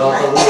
รอ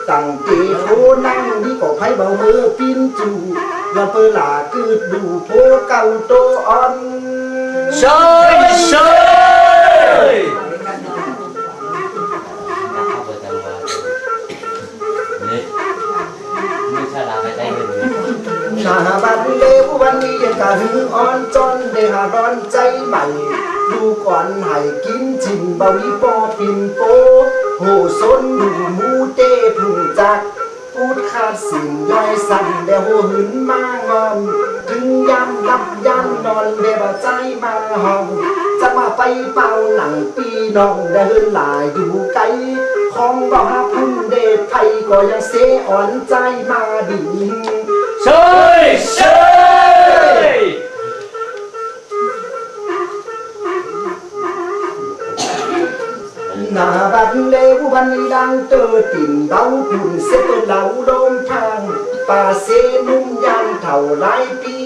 ตัวแห่งใจได้สาวสู่เมื่อที่ทายาทปู่พี่น้องบักกับสอยจูเก่าหิมเฮินตั้งทศไล่เดิเมหังใครเบาเอาไหลก็ดูอ่อนก็มีตั้งเตผู้นางนี่ก็ไผเบามือปินจูวันเปลาคืดดูโพเก่าโตอ่อนเชยเชยเอาไปจังหวะนี่ไม่ใช่ลาหาบัดเลววันนี้ยังกะหึงอ่อนจนได้หาร้อนใจใหม่ดูก่อนให้กินจินบะวีปอปินโป โหซนหมูเต้พึ่งจักพูดขาดสิ่งย่อยสั่นแต่โหหึนมางอน ถึงยามรับยันนอนเดบใจมาห้องจะมาไปเป่าหนังปีน้องได้เฮินหลายอยู่ไกลของบ่หาพึ่งเดทไทยก็ยังเสอ่อนใจมาดีเชยเชย หน้าบัดเลววันนี้ดังเตอติ่นเบาปุ่นเสตเหลาลมทางป่าเสนุ่มยางเท่าไรปี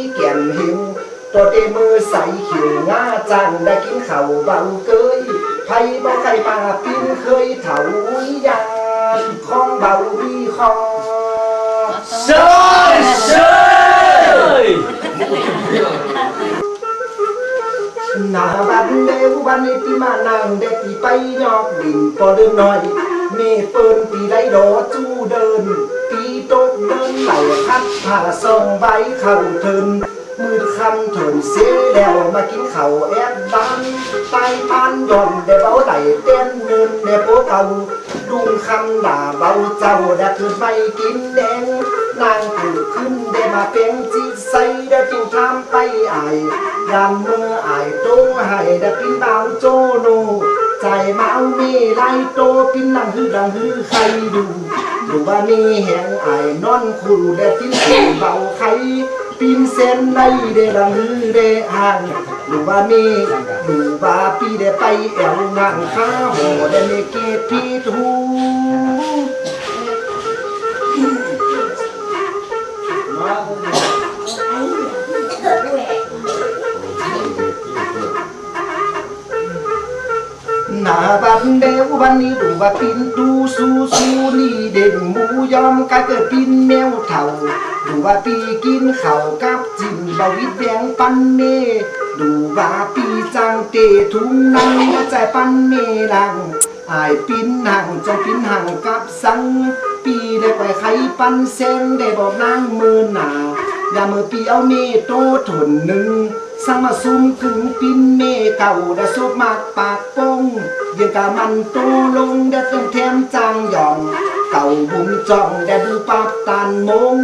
นข้าวเบาเกยไผบ่ใครป่านเคยเถาอุ้ยยางของเบาดีคอเชยเชยหน้าบันนี่มานางเด็กที่ไปยอกดินพอเดินหน่อยเมเฟินปีไรดอจูเดินปีตกเดินไหลพัดผ่าซองใบเข่าเทินมือคำถินเสียแล้วมากินเข่าแอบบ้านไต้พานย่อนเด้เบาไหลเต้นเนินเด้โปาดุงคำด่าเบาเจ้าได้คืนไม่กินแดงนางผูกขึ้นได้มาเป็นจิตใสได้จึงทำไปอายยามเมื่ออายโตให้ได้กินเบาโจโนใจมาเอามีไล่โตกินนังฮือดังฮือใครดูดูว่ามีแหงอายนอนคู่ได้กินสูเบาใคร ปินเส้นได้ได้ดังฮือได้ห่างดูว่ามีดูว่าปีเดไปแอวงางข้าโหเดเมเกพีทู วันนี้ดูว่าปินตูสูสูนี่เด่นหมูยอมกะเกิดปินแมวเถ่า ดูว่าปีกินข้าวกับจินบาวิดแบงปันเม ดูว่าปีจังเตทุงนังใจปันเมลังอายปินห่างจงปินห่างกับสัง ปีได้ไปไขปันเซงได้บอกนางมือหนาอย่ามือปีเอาเมโตถนหนึ่ง สังมาซุ่มกึ่งปินเมเก่าได้สุบมากปากปงเยังกะมันโตลงได้เต็มแถมจางหย่องเก่าบุ้มจ่องได้ดูปับตันมง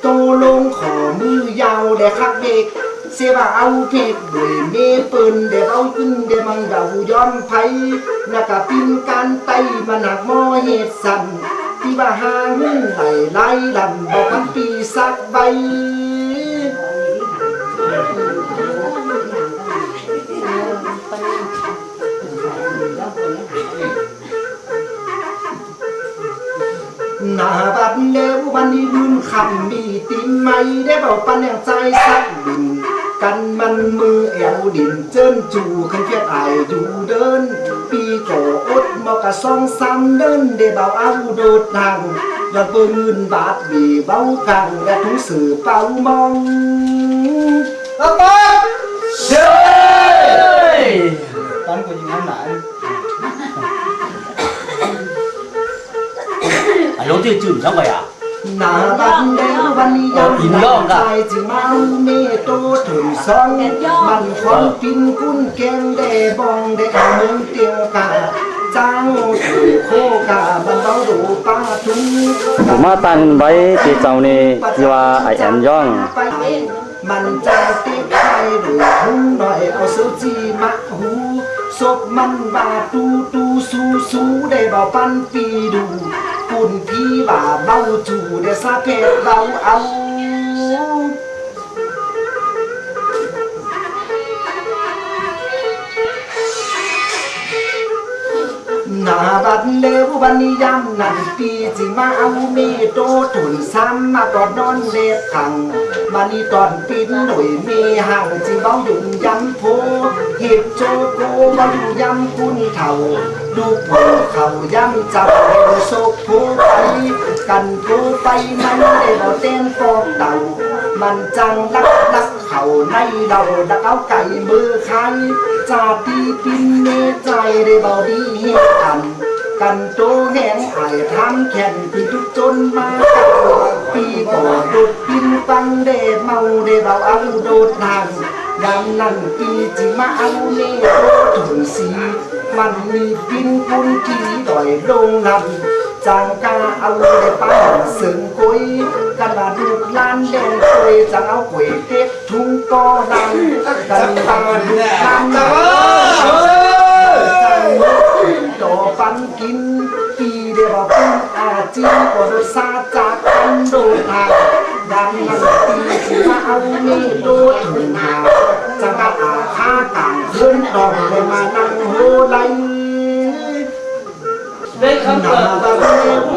โตลงขอมือยาวได้คักเด็กเสียว่าเอาเพกด้วยเมปืนเดี๋ยวเอาขึ้นเดี๋ยวมังดาย้อนไผนักกะปินการไตมาหนักมอเหตุสันที่ว่าหางินไหลไล่ลำบอกพันปีสักใบ หน้าบัดเล้ววันนี้ลืมคำมีติมไม่ได้เบาปันแห่งใจสักดินกันมันมือแอวดินเจิ้นจูขันเพียดอายอยู่เดิน ปีก่อดมอกะซองซ้ำเดินได้เบาเอาโดดทางยอดปืนบาดบีเบากังและทุงสื่อเป่ามองเอาไปอะหน้าบันเฮ้ยตอนคนปินกุ้นแกงเดบองเดเอาเมืองเตียวกาจ้างถูโคกาบันา ดูป้าทุงผมมาตันไว้ที่เจ้านี่ที่ว่าไอแอนย่องมันจะติดใจหรือหูหน่อยเอาเสื้อจีมาหูศพมันบาตูตูสูสูได้เบาปันปีดูปุ่นพี่ บ่าเบาจูได้สะ บัดเลวบันนิยามนันปีจิมาเอาเมโตถุนซ้ำมากอดนอนเล็บขังบันนี้ตอนปินหน่วยเมห่างจิเบาหยุ่งยำโพเห็บโจโกเบาอยู่ยำคุณเท่าดูโพเขายำจับเร็วโซกโพไปกันโพไปมันได้บ่เต้นฟอกเต่ามันจังลักลัก เขาในเราดักเอาไก่มือใครจาตีปินเนใจได้เบาดีเฮ็ดอัน กันโตแหงไอ้ทำแข่นปีทุกจนมาเก่าปีก่อดุดปินฟังเดเมาเดเบาเอาโดดทางยามนั้นปีจิมาเอาเนโตถุงสี มันมีปินปุนกีดอยโดงลำ จางกาเอาเดป้าสึงกุยกันว่าดูกลานแดงกุยจังเอากุยเต็กทุ่งก็นังกันตาดูกลานจังดอฟันกินปีเดียวปุ้นอาจีก็รสชาจากกันโดทางดังนั้นปีที่มาเอานี่โดถึงหาจังกะอาคาต่างขึ้นดองเลยมานั่งโหไล ได้คำหเปิน้าดบาเร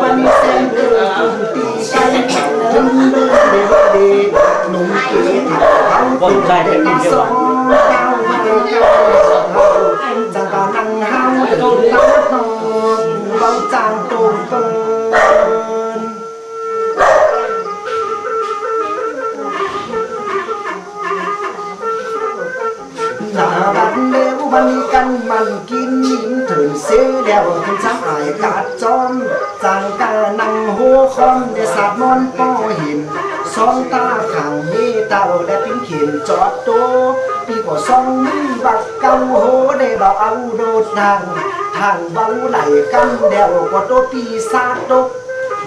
วันนี้เส้นเดือดจุ่มตีกันถึงเดือดเดือดดีหนุ่มเก๋ถักเขาตุ่มเด็กมาสองเก้ามาเก้าจังกะนั่งห้าวตุ่มตาทองเบาจางตุ่มเปิน เสียแล้วคุณช้างอายกาดจอมจางกานังโหคอมเดสาดมอนป้อหิมสองตาขังมีเต่าและปิ้งเขียนจอดโตปีกว่าสองมือบักเกาโหได้เบาเอาโดดทางทางเบาไหลกันเดวกว่าโตปีศาจตก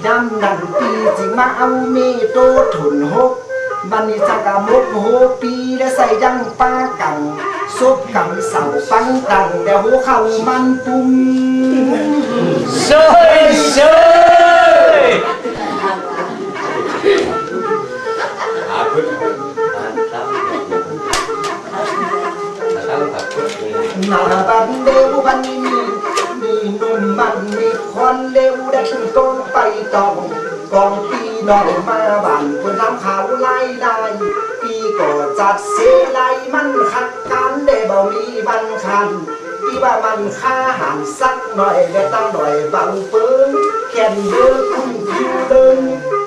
ยำนันปีจิมาเอาเมโตถุนหกบันนี้จักะมุกโหปีและใส่ยังป้ากัง ซบกังเสาปังตังเดี๋ยวหัวเข่ามันปุ่มเชยเชยอาพึ่งตั้งตั้งกับพึ่งหน้าบันเดวบันนี้มีมีนุ่มมันมีควันเลวได้ขึ้นกองไปตองกองปีนอนมาบ้านคนทำข่าวไล่ได้ปีก็จัดเสไลมันขัดกัน ได้บ่มีบันคันที่ว่ามันค่าหันสักหน่อยได้ตั้งหน่อยบังเฟิงแขนเบอร์คุณคิวเดิน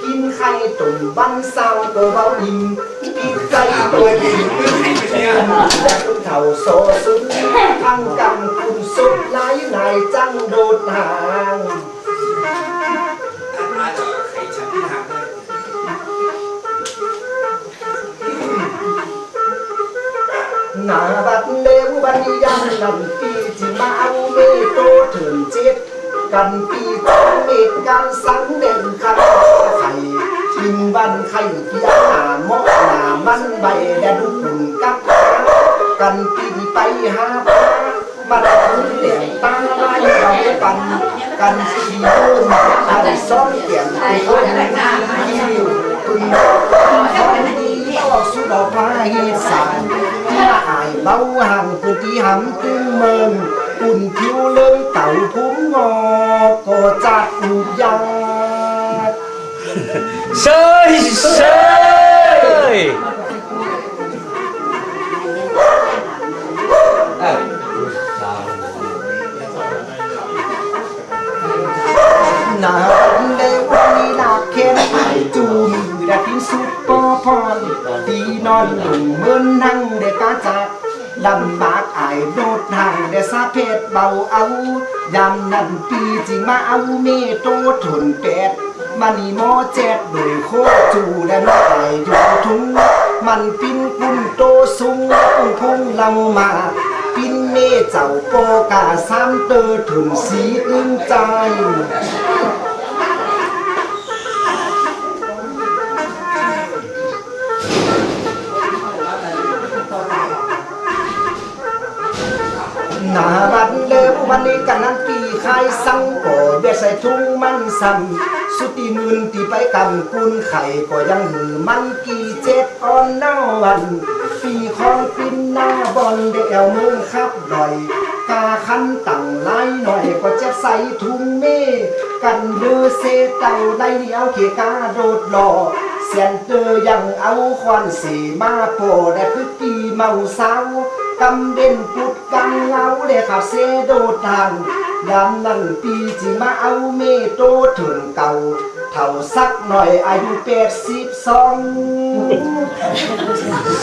กินไข่ตุ่มบันเศร้าก็เบาอิ่มปีกไก่ตัวอิ่มและคุณเท่าโซซุนทั้งกำคุณสุดไหลไหนจังโดดห่าง น้าบัดเลวบันยังนั่นปีที่มาเอาเมโตถึงเจ็ดกันปีจองเมตการสังเด่นคันไข่ชิงบันไข่เกียหาหมอกหนามันใบแดนปุ่นกับกันปีไปหาปลามันเหลี่ยมตาลายเราปันกันสี ที่หำตึงเมินอุ่นผิวเลยเต่าพุ่มงอก็จัดอุบยาเชยเชยเอ้าสาวหนาเลวนีลาเค้นไอจูมและทิ้งสุดปอพรตีนอนหนุ่มเมินนั่งเด็กกาจาก ลำบากอายโดดทางได้สาเพศเบาเอายามนั้นปีจิงมาเอาเมโตทนแปดมันนี่มอแจ๊ดโดยโคตรจูและน้อยอยู่ทุ่งมันปิ้นกุ้นโตสูงพุ่งพุ่งลงมาปิ้นเมเจ้าโปกาซ้ำเตอถึงสีอึ้งใจ นาบัดเลววันนี้กันนั้นปีคายสังก่อเบียใส่ทุ่งมันซ้ำสุดที่มืนที่ไปกำกุนไข่ก็ยังหือมันกี่เจ็ดอ่อนเน่าวันปีคอนปินหน้าบอลเดียวมือขับลอยกาคันตั้งไล่หน่อยก็จะใส่ถุงเมกันเลือเซเต่าได้เอาเขกาโดดหล่อเสียนเตอยังเอาควันสีมาโปได้คือปีเมาเศร้า กำเด่นปุดกังเงาเดขับเซโดทางยามนั่นปีจิมาเอาเมโตถึงเก่า เท่าสักหน่อยอายุแปดสิบสอง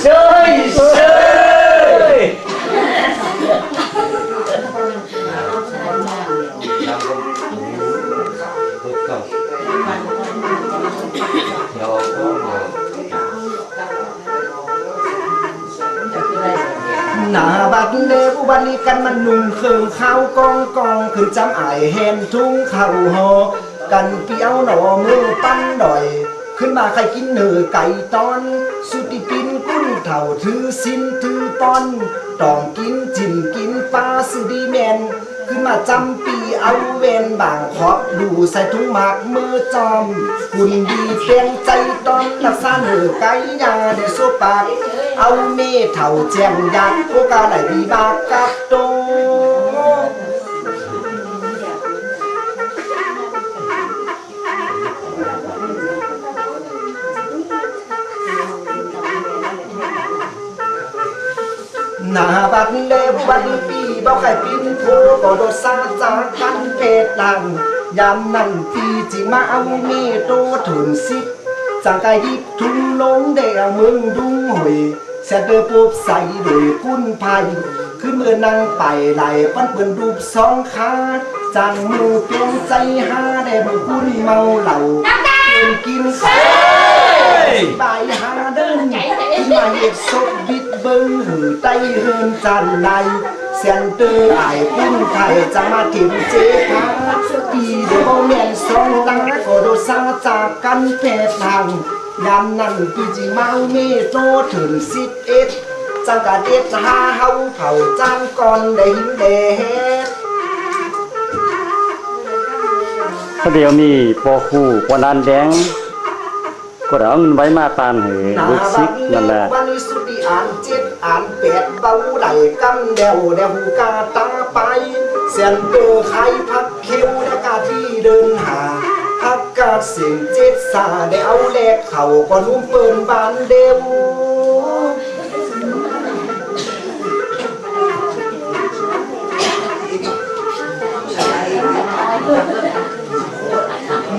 เชยเชย กองกองขึ้นจำอายแหนทุ่งเข่าหอกันเปียวหนอมือปั้นดอย ขึ้นมาใครกินเนื้อไก่ตอน สุติปินกุ้นเถ่าถือสินถือปอนตองกินจิ้มกินปลาสุดีแมนขึ้นมาจำปีเอาเวนบางขอบดูใส่ถุงหมากมือจอมหุ่นดีเปลียงใจตอนรักษาเนื้อไก่ยาเดโซปากเอาเมเท่าแจงยักโอกาไหลดีบากกับโต หน้าบัดเลววันปีบ่ใครปินโพก็โดดซาจากกันเพศดังยามนั้นปีจิมาเอาเมโตถุนสิบจังกายยิบทุ่งลงเดวเมืองดุงหอยเสยเดอปุ๊บใส่โดยคุณภัยขึ้นเมื่อนั่งไปไหลปันเปิ้นรูปสองขาจังมือเปลี่ยนใจหาได้มือคุณเมาเหล้าเป็นกินข้าวบายหาเดินมาเอ็ดศพบิดเบิ้งหือไตเฮินจันไดเสียนเตอไอ้ปุ้นไทยจะมาถิ่มเจ๊พาปีเดียวแม่นสองตาก็โดซาจากกันแพททางยามนั้นปีจิเมาเมโตถึงสิบเอ็ดจังกะเด็ดหาเฮาเผาจานก่อนได้หิมเด็ดเดี๋ยวมีปอคู่ปอนันแดง ก็เดี๋ยวเอาเงินไว้มาปานเหลูกซิกนั่นแหละวันสุดีอ่านเจ็ดอ่านแปดเบาไหลกำเดวเดวกาตาไปเสียนเตอไข่พักเขียวและกาที่เดินหาพักกาดเสียงเจ็ดสาได้เอาแลกเข่าก็นุ่มเปินบานเดว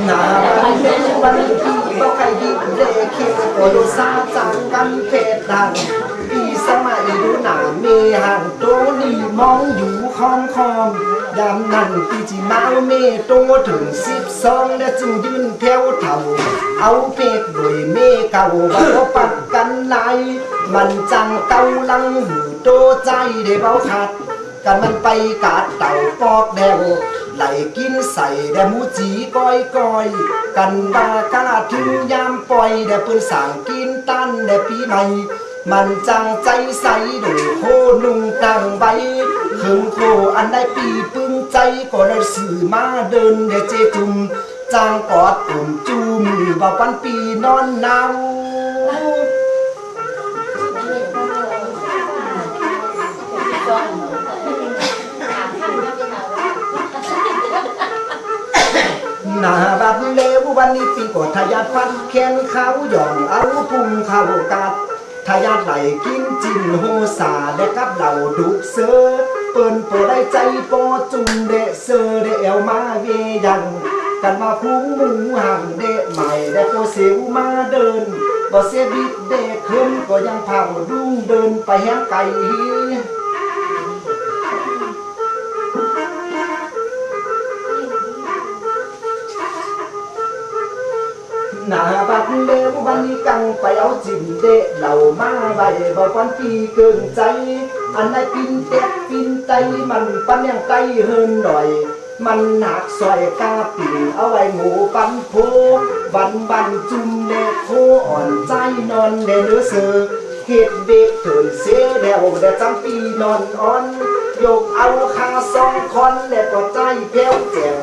หนาบันเดววันพี่ บ่ใครยิบเลเขียวก็ดูซาจังกันเพศดังปีสมัยดูหนาเมหังโตนี่มองอยู่คอมคอมยามนั้นปีจีมาเมโตถึงสิบสองและจึงยืนแถวเท่าเอาเพกโดยเมเก่าว่าปักกันไหลมันจังเกาลังหูโตใจได้เบาขัด กันมันไปกาดเต่าปอกแดวไหลกินใส่แดมูจีก้อยก้อย กันบากาถึงยามปล่อยแดปืนสางกินตันแดปีใหม่ มันจังใจใสดยโคนุ่งตังใบเคิงโคอันได้ปีปึงใจก็ได้สื่อมาเดินเดเจจุมจางกอดอุ่มจูมือบ่าวันปีนอนหนาว หน้าบัดเลววันนี้ปีกดทะยาดฟันแขนเขาหย่อนเอาพุงเข้ากัดทะยาดไหลกินจินโฮสาและกับเหล่าดุกเสือเปิ้นโปรได้ใจปอจุงเดะเสือเดะเอวมาเวยัง กันมาพุงหมูห่างเดะใหม่และโปเสียวมาเดินบ่เสียบิดเดะขึ้นก็ยังพาดุงเดินไปแหงไก่ นาบันเลวบันนี้กังไปเอาจิ้มเดะเหล่ามาใบบ่ปันปีเกินใจ อันไหนปินเต็ปินใจมันปันยังไตเฮินหน่อย มันหนักซอยกาปิ่นเอาไว้หมูปันโพบันบันจุ่มเนโคอ่อนใจนอนเดเนื้อเสือ เฮ็ดเด็กเถินเสียเดวแต่จำปีนอนอ่อนยกเอาคาสองคอนและก็ใจแพ้วแจว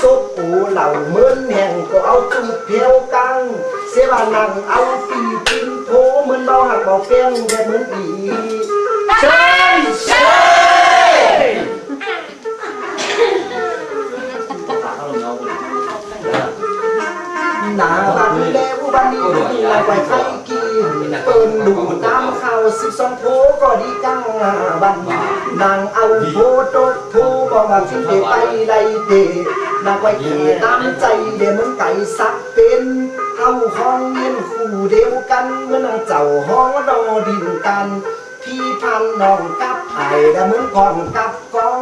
ซบปูเหล่าเหมือนแห่งก็เอาจุดแพ้วกัง เสยบานังเอาปีปินโพเหมือนเบาหักเบาแป้งแต่เหมือนอีใช่ใช่ฝากเขาลงเอาไปหนาบันแลผู้บันนี้ลาไว้ไทย เปิ้นดูน้ำข้าวสิบสองโพก็ดีกังบันนางเอาโพโตโทบอกว่าสิเดไปไดเดนางไว้เขน้ำใจเดมือนไก่สักเป็นเอาห้องเงียนคู่เดียวกันเมื่อนางเจ้าห้องดอดินกันพี่พันน้องกับไอ้ดะเหมือนก่อนกับกอง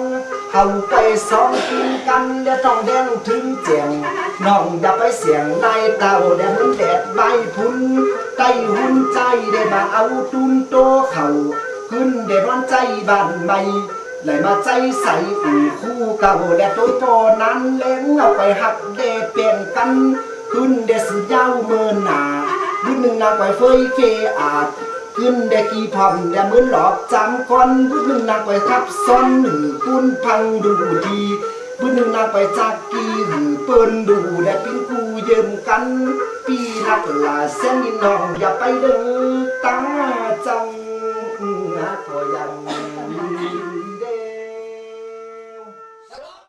เฮาไปสองกินกันเดี๋ยวต้องแดงถึงเจียง น้องอย่าไปเสียงในเต่าเดี๋ยวเหมือนแดดใบพุนไต้หุ่นใจได้มาเอาตุนโตเขาขึ้นได้ร้อนใจบ้านใหม่เลมาใจใส่อู่คู่เก่าและตัวโตนั้นเล้งเอาไปหักเดเปลี่ยนกัน ขึ้นเดสยาวเมินหนาบุญหนึ่งนางไว้เฟยเฟอาจขึ้นได้กี่พอมแต่เหมือนหลอกจำคนบุญหนึ่งนางไปทับซ้อนหือปุ้นพังดูดี บุญหนึ่งนางไปจากกีหือเปิ้นดูและปิ้งกูเยิมกัน ปีนักลาเส้นนินน้องอย่าไปเด้อตา